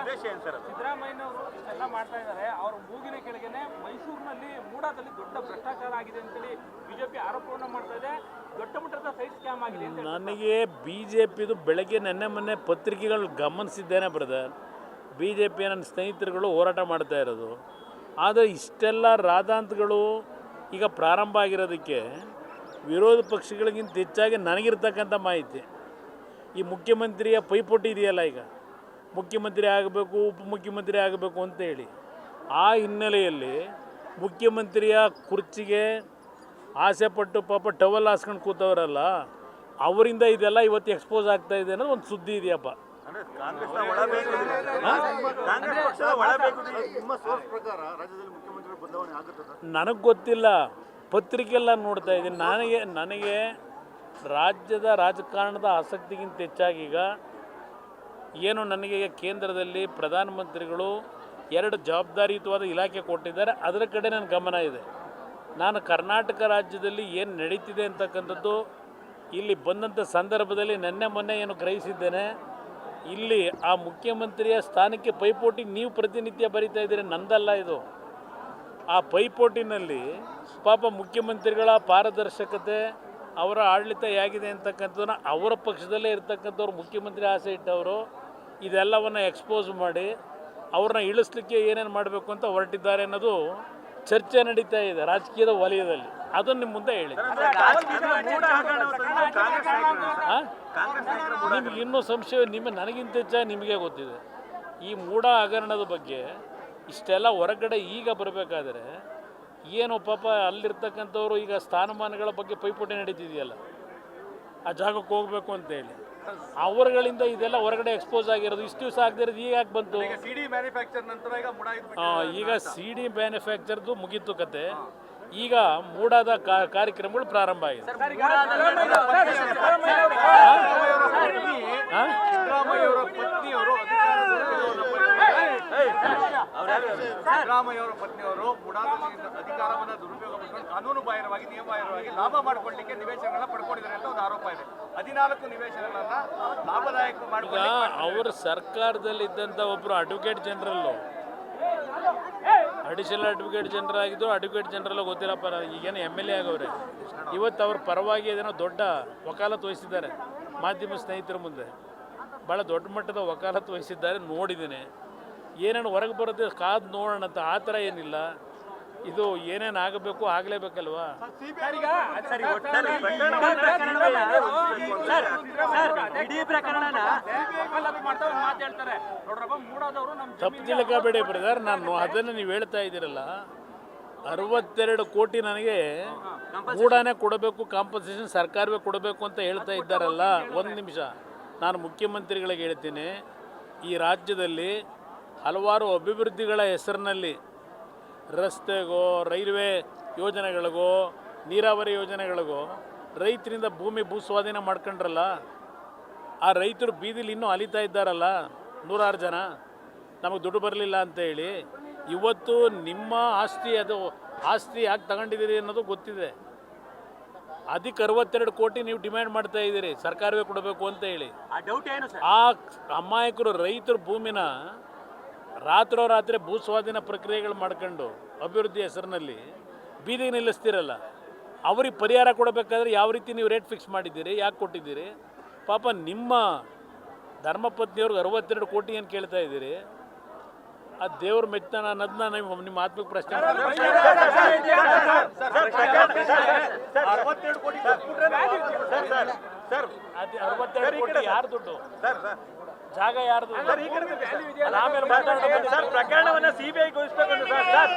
ಉದ್ದೇಶ ಏನು ಸರ್ ಸಿದ್ದರಾಮಯ್ಯನವರು ಇಷ್ಟೆಲ್ಲ ಮಾಡ್ತಾ ಇದ್ದಾರೆ. ಅವ್ರ ಮೂಗಿನ ಕೆಳಗೆನೆ ಮೈಸೂರಿನಲ್ಲಿ ಮೂಡಾದಲ್ಲಿ ದೊಡ್ಡ ಭ್ರಷ್ಟಾಚಾರ ಆಗಿದೆ ಅಂತೇಳಿ ಬಿಜೆಪಿ ಆರೋಪವನ್ನು ಮಾಡ್ತಾ ಇದೆ. ದೊಡ್ಡ ಮಟ್ಟದ ಸೈಟ್ ಸ್ಕ್ಯಾಮ್ ಆಗಿದೆ ನನಗೆ ಬಿ ಜೆ ಪಿದು ಬೆಳಗ್ಗೆ ನೆನ್ನೆ ಮೊನ್ನೆ ಪತ್ರಿಕೆಗಳು ಗಮನಿಸಿದ್ದೇನೆ ಬ್ರದರ್. ಬಿ ಜೆ ಪಿ ನನ್ನ ಸ್ನೇಹಿತರುಗಳು ಹೋರಾಟ ಮಾಡ್ತಾ ಇರೋದು. ಆದರೆ ಇಷ್ಟೆಲ್ಲ ರಾದಾಂತಗಳು ಈಗ ಪ್ರಾರಂಭ ಆಗಿರೋದಕ್ಕೆ ವಿರೋಧ ಪಕ್ಷಗಳಿಗಿಂತ ಹೆಚ್ಚಾಗಿ ನನಗಿರ್ತಕ್ಕಂಥ ಮಾಹಿತಿ. ಈ ಮುಖ್ಯಮಂತ್ರಿಯ ಪೈಪೋಟಿ ಇದೆಯಲ್ಲ ಈಗ? ಮುಖ್ಯಮಂತ್ರಿ ಆಗಬೇಕು ಉಪಮುಖ್ಯಮಂತ್ರಿ ಆಗಬೇಕು ಅಂತ ಹೇಳಿ ಆ ಹಿನ್ನೆಲೆಯಲ್ಲಿ ಮುಖ್ಯಮಂತ್ರಿಯ ಕುರ್ಚಿಗೆ ಆಸೆಪಟ್ಟು ಪಾಪ ಟವಲ್ ಹಾಸ್ಕೊಂಡು ಕೂತವರಲ್ಲ ಅವರಿಂದ ಇದೆಲ್ಲ ಇವತ್ತು ಎಕ್ಸ್ಪೋಸ್ ಆಗ್ತಾ ಇದೆ ಅನ್ನೋದು ಒಂದು ಸುದ್ದಿ ಇದೆಯಪ್ಪ. ಅಂದ್ರೆ ಕಾಂಗ್ರೆಸ್ನ ಒಳಬೇಕು ಕಾಂಗ್ರೆಸ್ ಪಕ್ಷದ ನಿಮ್ಮ ಸೋರ್ಸ್ ಪ್ರಕಾರ ರಾಜ್ಯದಲ್ಲಿ ಮುಖ್ಯಮಂತ್ರಿ ಬದಲಾವಣೆ ಆಗುತ್ತೆ ಸರ್ ನನಗೆ ಗೊತ್ತಿಲ್ಲ. ಪತ್ರಿಕೆಲ್ಲ ನೋಡ್ತಾ ಇದ್ದೀನಿ. ನನಗೆ ನನಗೆ ರಾಜ್ಯದ ರಾಜಕಾರಣದ ಆಸಕ್ತಿಗಿಂತ ಹೆಚ್ಚಾಗಿ ಈಗ ಏನು ನನಗೆ ಕೇಂದ್ರದಲ್ಲಿ ಪ್ರಧಾನಮಂತ್ರಿಗಳು ಎರಡು ಜವಾಬ್ದಾರಿಯುತವಾದ ಇಲಾಖೆ ಕೊಟ್ಟಿದ್ದಾರೆ, ಅದರ ಕಡೆ ನನ್ನ ಗಮನ ಇದೆ. ನಾನು ಕರ್ನಾಟಕ ರಾಜ್ಯದಲ್ಲಿ ಏನು ನಡೀತಿದೆ ಅಂತಕ್ಕಂಥದ್ದು ಇಲ್ಲಿ ಬಂದಂಥ ಸಂದರ್ಭದಲ್ಲಿ ನೆನ್ನೆ ಮೊನ್ನೆ ಏನು ಗ್ರಹಿಸಿದ್ದೇನೆ. ಇಲ್ಲಿ ಆ ಮುಖ್ಯಮಂತ್ರಿಯ ಸ್ಥಾನಕ್ಕೆ ಪೈಪೋಟಿ ನೀವು ಪ್ರತಿನಿತ್ಯ ಬರಿತಾ ಇದ್ದೀರಿ, ನಂದಲ್ಲ ಇದು. ಆ ಪೈಪೋಟಿನಲ್ಲಿ ಪಾಪ ಮುಖ್ಯಮಂತ್ರಿಗಳ ಪಾರದರ್ಶಕತೆ, ಅವರ ಆಡಳಿತ ಹೇಗಿದೆ ಅಂತಕ್ಕಂಥದ್ದನ್ನ ಅವರ ಪಕ್ಷದಲ್ಲೇ ಇರತಕ್ಕಂಥವ್ರು ಮುಖ್ಯಮಂತ್ರಿ ಆಸೆ ಇಟ್ಟವರು. ಇದೆಲ್ಲವನ್ನು ಎಕ್ಸ್ಪೋಸ್ ಮಾಡಿ ಅವ್ರನ್ನ ಇಳಿಸ್ಲಿಕ್ಕೆ ಏನೇನು ಮಾಡಬೇಕು ಅಂತ ಹೊರಟಿದ್ದಾರೆ ಅನ್ನೋದು ಚರ್ಚೆ ನಡೀತಾ ಇದೆ, ರಾಜಕೀಯದ ವಲಯದಲ್ಲಿ. ಅದನ್ನು ನಿಮ್ಮ ಮುಂದೆ ಹೇಳಿ. ನಿಮ್ಗೆ ಇನ್ನೂ ಸಂಶಯ ನಿಮ್ಮ ನನಗಿಂತ ಹೆಚ್ಚಾಗಿ ನಿಮಗೆ ಗೊತ್ತಿದೆ. ಈ ಮೂಢ ಹಗರಣದ ಬಗ್ಗೆ ಇಷ್ಟೆಲ್ಲ ಹೊರಗಡೆ ಈಗ ಬರಬೇಕಾದ್ರೆ, ಏನು ಪಾಪ ಅಲ್ಲಿರ್ತಕ್ಕಂಥವ್ರು ಈಗ ಸ್ಥಾನಮಾನಗಳ ಬಗ್ಗೆ ಪೈಪೋಟಿ ನಡೀತಿದೆಯಲ್ಲ? ಆ ಜಾಗಕ್ಕೆ ಹೋಗ್ಬೇಕು ಅಂತೇಳಿ ಅವರುಗಳಿಂದ ಇದೆಲ್ಲ ಹೊರಗಡೆ ಎಕ್ಸ್ಪೋಸ್ ಆಗಿರೋದು ಇಷ್ಟು ದಿವಸ ಆಗದಿರೋದು ಈಗ ಯಾಕೆ ಬಂತು ಸಿಡಿ ಮ್ಯಾನುಫ್ಯಾಕ್ಚರ್ ನಂತರ ಈಗ ಮುಡ ಆ, ಈಗ ಸಿ ಡಿ ಮ್ಯಾನುಫ್ಯಾಕ್ಚರ್ದು ಮುಗಿತು ಕತೆ ಈಗ ಮೂಡಾದ ಕಾ- ಕಾರ್ಯಕ್ರಮಗಳು ಪ್ರಾರಂಭ ಆಗಿದೆ ಪತ್ನಿಯವರು ಸಿದ್ದರಾಮಯ್ಯವರ ಪತ್ನಿಯವರು ಬುಡಾದಲ್ಲಿ ಅಧಿಕಾರವನ್ನು ದುರುಪಯೋಗ ಪಡಿಸಿಕೊಂಡು ಕಾನೂನು ಬಾಹಿರವಾಗಿ ನಿಯಮ ಬಾಹಿರವಾಗಿ ಲಾಭ ಮಾಡಿಕೊಳ್ಳಿಕ್ಕೆ ನಿವೇಶನಗಳನ್ನ ಪಡ್ಕೊಂಡಿದ್ದಾರೆ ಅಂತ ಒಂದು ಆರೋಪ ಇದೆ. ಹದಿನಾಲ್ಕು ನಿವೇಶನಗಳನ್ನ ಲಾಭದಾಯಕ ಈಗ ಅವರ ಸರ್ಕಾರದಲ್ಲಿ ಇದ್ದಂತ ಒಬ್ಬರು advocate general additional advocate general ಆಗಿದ್ದು ಅಡ್ವೊಕೇಟ್ ಜನರಲ್ ಗೊತ್ತಿಲ್ಲಪ್ಪ. ಈಗೇನು ಎಂ ಎಲ್ ಎ ಆಗವ್ರೆ. ಇವತ್ತು ಅವ್ರ ಪರವಾಗಿ ಏನೋ ದೊಡ್ಡ ವಕಾಲತ್ತು ವಹಿಸಿದ್ದಾರೆ ಮಾಧ್ಯಮ ಸ್ನೇಹಿತರ ಮುಂದೆ. ಭಾಳ ದೊಡ್ಡ ಮಟ್ಟದ ವಕಾಲತ್ ವಹಿಸಿದ್ದಾರೆ ನೋಡಿದ್ದೀನಿ. ಏನೇನು ಹೊರಗೆ ಬರುತ್ತೆ ಕಾದು ನೋಡೋಣ ಅಂತ ಆ ಥರ ಏನಿಲ್ಲ ಇದು ಏನೇನು ಆಗಬೇಕು ಆಗಲೇಬೇಕಲ್ವಾ ಇಡೀ ಪ್ರಕರಣನ ಮಾಡ್ತಾ ಒಂದು ಮಾತು ಹೇಳ್ತಾರೆ ನೋಡ್ರಪ್ಪ ಮೂಡಾದವರು ನಮ್ಮ ತಪ್ಪು ತಿಳ್ಕೊಬೇಡಿ ಬ್ರದರ್ ನಾನು ಅದನ್ನು ನೀವು ಹೇಳ್ತಾ ಇದ್ದೀರಲ್ಲ ಅರವತ್ತೆರಡು ಕೋಟಿ ನನಗೆ ಕೂಡಾನೇ ಕೊಡಬೇಕು ಕಾಂಪನ್ಸೇಷನ್ ಸರ್ಕಾರವೇ ಕೊಡಬೇಕು ಅಂತ ಹೇಳ್ತಾ ಇದ್ದಾರಲ್ಲ ಒಂದು ನಿಮಿಷ ನಾನು ಮುಖ್ಯಮಂತ್ರಿಗಳಿಗೆ ಹೇಳ್ತೀನಿ ಈ ರಾಜ್ಯದಲ್ಲಿ ಹಲವಾರು ಅಭಿವೃದ್ಧಿಗಳ ಹೆಸರಿನಲ್ಲಿ ರಸ್ತೆಗೋ ರೈಲ್ವೆ ಯೋಜನೆಗಳಿಗೋ ನೀರಾವರಿ ಯೋಜನೆಗಳಿಗೋ ರೈತರಿಂದ ಭೂಮಿ ಭೂ ಸ್ವಾಧೀನ ಮಾಡ್ಕೊಂಡ್ರಲ್ಲ ಆ ರೈತರು ಬೀದಿಲಿ ಇನ್ನೂ ಅಲಿತಾ ಇದ್ದಾರಲ್ಲ ನೂರಾರು ಜನ ನಮಗೆ ದುಡ್ಡು ಬರಲಿಲ್ಲ ಅಂತ ಹೇಳಿ ಇವತ್ತು ನಿಮ್ಮ ಆಸ್ತಿ ಅದು ಆಸ್ತಿ ಯಾಕೆ ತಗೊಂಡಿದ್ದೀರಿ ಅನ್ನೋದು ಗೊತ್ತಿದೆ. ಅದಕ್ಕೆ ಅರವತ್ತೆರಡು ಕೋಟಿ ನೀವು ಡಿಮ್ಯಾಂಡ್ ಮಾಡ್ತಾ ಇದ್ದೀರಿ ಸರ್ಕಾರವೇ ಕೊಡಬೇಕು ಅಂತ ಹೇಳಿ. ಆ ಅಮಾಯಕರು ರೈತರ ಭೂಮಿನ ರಾತ್ರೋರಾತ್ರಿ ಭೂ ಸ್ವಾಧೀನ ಪ್ರಕ್ರಿಯೆಗಳು ಮಾಡ್ಕೊಂಡು ಅಭಿವೃದ್ಧಿ ಹೆಸರಿನಲ್ಲಿ ಬೀದಿಗೆ ನಿಲ್ಲಿಸ್ತಿರಲ್ಲ ಅವ್ರಿಗೆ ಪರಿಹಾರ ಕೊಡಬೇಕಾದ್ರೆ ಯಾವ ರೀತಿ ನೀವು ರೇಟ್ ಫಿಕ್ಸ್ ಮಾಡಿದ್ದೀರಿ ಯಾಕೆ ಕೊಟ್ಟಿದ್ದೀರಿ? ಪಾಪ ನಿಮ್ಮ ಧರ್ಮಪತ್ನಿಯವ್ರಿಗೆ ಅರವತ್ತೆರಡು ಕೋಟಿ ಏನು ಕೇಳ್ತಾ ಇದ್ದೀರಿ? ಆ ದೇವ್ರ ಮೆಚ್ಚನ ಅನ್ನೋದನ್ನ ನೀವು ನಿಮ್ಮ ಆತ್ಮಿಕ ಪ್ರಶ್ನೆ ಅರವತ್ತೆರಡು ಕೋಟಿ ಯಾರು ದುಡ್ಡು? ಜಾಗ ಯಾರ್ದು? ಆಮೇಲೆ ಮಾತಾಡೋದು ಸರ್ ಪ್ರಕರಣವನ್ನ ಸಿಬಿಐ ಗೊಳಿಸ್ಬೇಕು ಸರ್. ಸರ್